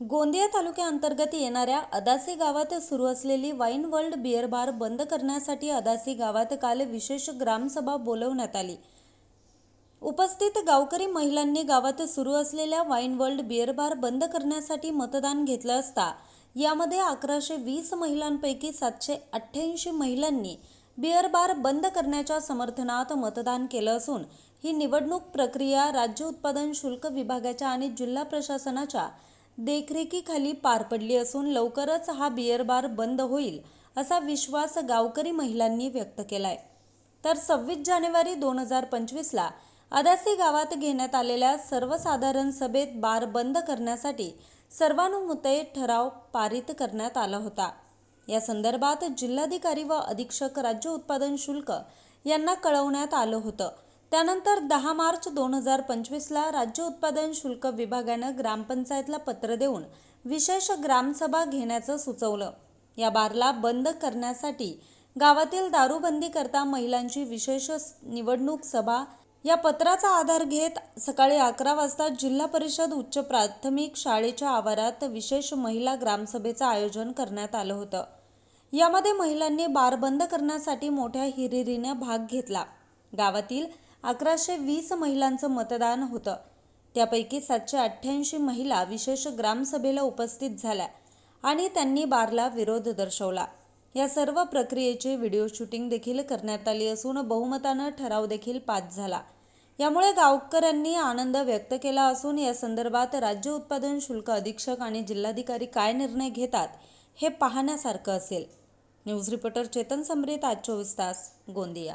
गोंदिया तालुक्याअंतर्गत येणाऱ्या अदासी गावात सुरू असलेली वाईन वर्ल्ड बिअर बार बंद करण्यासाठी अदासी गावात काल विशेष ग्रामसभा बोलवण्यात आली. उपस्थित गावकरी महिलांनी गावात सुरू असलेल्या वाईन वर्ल्ड बिअर बार बंद करण्यासाठी मतदान घेतलं असता यामध्ये अकराशे वीस महिलांपैकी सातशे अठ्ठ्याऐंशी महिलांनी बिअर बार बंद करण्याच्या समर्थनात मतदान केलं असून ही निवडणूक प्रक्रिया राज्य उत्पादन शुल्क विभागाच्या आणि जिल्हा प्रशासनाच्या देखरेखीखाली पार पडली असून लवकरच हा बिअर बार बंद होईल असा विश्वास गावकरी महिलांनी व्यक्त केलाय. तर सव्वीस जानेवारी दोन हजार पंचवीसला अदासी गावात घेण्यात आलेल्या सर्वसाधारण सभेत बार बंद करण्यासाठी सर्वानुमते ठराव पारित करण्यात आला होता. या संदर्भात जिल्हाधिकारी व अधीक्षक राज्य उत्पादन शुल्क यांना कळवण्यात आलं होतं. त्यानंतर दहा मार्च दोन हजार पंचवीसला राज्य उत्पादन शुल्क विभागानं ग्रामपंचायतला पत्र देऊन विशेष ग्रामसभा घेण्याचं सुचवलं. या बारला बंद करण्यासाठी गावातील दारूबंदी करता महिलांची विशेष निवडणूक सभा. या पत्राचा आधार घेत सकाळी अकरा वाजता जिल्हा परिषद उच्च प्राथमिक शाळेच्या आवारात विशेष महिला ग्रामसभेचं आयोजन करण्यात आलं होतं. यामध्ये महिलांनी बार बंद करण्यासाठी मोठ्या हिरिरीनं भाग घेतला. गावातील अकराशे वीस महिलांचं मतदान होतं. त्यापैकी सातशे अठ्ठ्याऐंशी महिला विशेष ग्रामसभेला उपस्थित झाल्या आणि त्यांनी बारला विरोध दर्शवला. या सर्व प्रक्रियेचे व्हिडिओ शूटिंग देखील करण्यात आली असून बहुमतानं ठराव देखील पास झाला. यामुळे गावकऱ्यांनी आनंद व्यक्त केला असून या संदर्भात राज्य उत्पादन शुल्क अधीक्षक आणि जिल्हाधिकारी काय निर्णय घेतात हे पाहण्यासारखं असेल. न्यूज रिपोर्टर चेतन समरीत आज चोवीस तास गोंदिया.